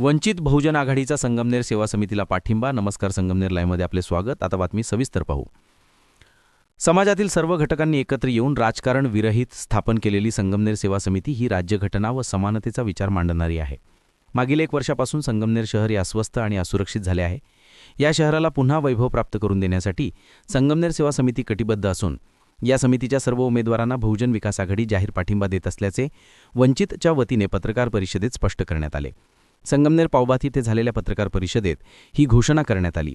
वंचित बहुजन आघाडीचा संगमनेर सेवा समितीला पाठिंबा. नमस्कार संगमनेर लाईव्हमध्ये आपले स्वागत. आता बातमी सविस्तर पाहू. समाजातील सर्व घटकांनी एकत्र येऊन राजकारण विरहित स्थापन केलेली संगमनेर सेवा समिती ही राज्यघटना व समानतेचा विचार मांडणारी आहे. मागील एक वर्षापासून संगमनेर शहर हे अस्वस्थ आणि असुरक्षित झाले आहे. या शहराला पुन्हा वैभव प्राप्त करून देण्यासाठी संगमनेर सेवा समिती कटिबद्ध असून या समितीच्या सर्व उमेदवारांना बहुजन विकास आघाडी जाहीर पाठिंबा देत असल्याचे वंचितच्या वतीने पत्रकार परिषदेत स्पष्ट करण्यात आले. संगमनेर पावभात येथे झालेल्या पत्रकार परिषदेत ही घोषणा करण्यात आली.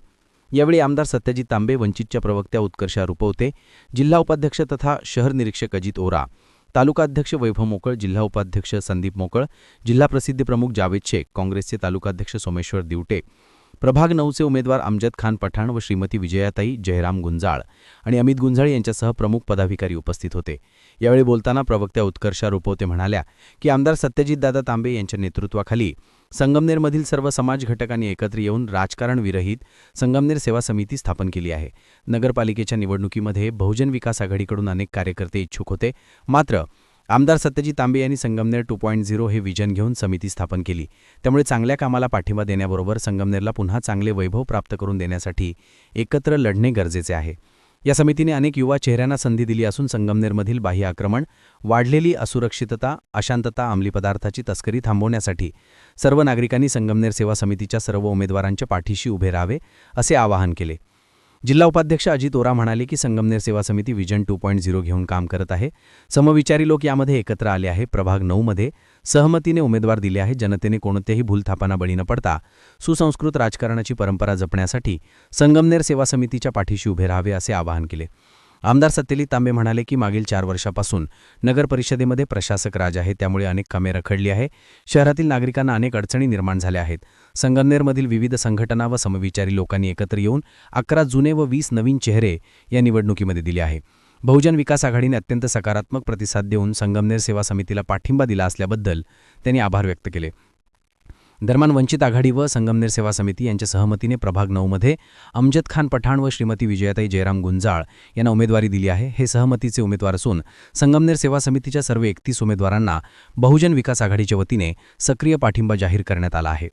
यावेळी आमदार सत्यजित तांबे वंचितच्या प्रवक्त्या उत्कर्षा रुपवते जिल्हा उपाध्यक्ष तथा शहर निरीक्षक अजित ओरा तालुकाध्यक्ष वैभव मोकळ जिल्हा उपाध्यक्ष संदीप मोकळ जिल्हा प्रसिद्धी प्रमुख जावेद शेख काँग्रेसचे तालुकाध्यक्ष सोमेश्वर दिवटे प्रभाग नऊचे उमेदवार अमजद खान पठाण व श्रीमती विजयाताई जयराम गुंजाळ आणि अमित गुंजाळ यांच्यासह प्रमुख पदाधिकारी उपस्थित होते. यावेळी बोलताना प्रवक्त्या उत्कर्षा रुपवते म्हणाल्या की आमदार सत्यजितदादा तांबे यांच्या नेतृत्वाखाली संगमनेरमधील सर्व समाज घटकांनी एकत्र येऊन राजकारण विरहित संगमनेर सेवा समिती स्थापन केली आहे. नगरपालिकेच्या निवडणुकीमध्ये बहुजन विकास आघाडीकडून अनेक कार्यकर्ते इच्छुक होते. मात्र आमदार सत्यजी तांबे यांनी संगमनेर टू पॉईंट झिरो हे विजन घेऊन समिती स्थापन केली. त्यामुळे चांगल्या कामाला पाठिंबा देण्याबरोबर संगमनेरला पुन्हा चांगले वैभव प्राप्त करून देण्यासाठी एकत्र लढणे गरजेचे आहे. या समितीने अनेक युवा चेहऱ्यांना संधी दिली असून संगमनेरमधील बाह्य आक्रमण वाढलेली असुरक्षितता अशांतता अंमली पदार्थाची तस्करी थांबवण्यासाठी सर्व नागरिकांनी संगमनेर सेवा समितीच्या सर्व उमेदवारांच्या पाठीशी उभे राहावे असे आवाहन केले. जिल्हा उपाध्यक्ष अजित ओरा म्हणाले की संगमनेर सेवा समिती विजन टू पॉईंट झिरो घेऊन काम करत आहे. समविचारी लोक यामध्ये एकत्र आले आहे. प्रभाग नऊमध्ये सहमतीने उमेदवार दिले आहे जनतेने कोणत्याही भूलथापांना बळी न पडता सुसंस्कृत राजकारणाची परंपरा जपण्यासाठी संगमनेर सेवा समितीच्या पाठीशी उभे राहावे असे आवाहन केले. आमदार सत्यली तांबे म्हणाले की मागील चार वर्षापासून नगर परिषदेमध्ये प्रशासक राज आहे त्यामुळे अनेक कामे रखडली आहे शहरातील नागरिकांना अनेक अडचणी निर्माण झाल्या आहेत. संगमनेरमधील विविध संघटना व समविचारी लोकांनी एकत्र येऊन अकरा जुने व वीस नवीन चेहरे या निवडणुकीमध्ये दिले आहे. बहुजन विकास आघाडीने अत्यंत सकारात्मक प्रतिसाद देऊन संगमनेर सेवा समितीला पाठिंबा दिला असल्याबद्दल त्यांनी आभार व्यक्त केले. दरम्यान वंचित आघाडी व संगमनेर सेवा समिती यांच्या सहमतीने प्रभाग नऊमध्ये अमजद खान पठाण व श्रीमती विजयाताई जयराम गुंजाळ यांना उमेदवारी दिली आहे. हे सहमतीचे उमेदवार असून संगमनेर सेवा समितीच्या सर्व एकतीस उमेदवारांना बहुजन विकास आघाडीच्या वतीने सक्रिय पाठिंबा जाहीर करण्यात आला आहे.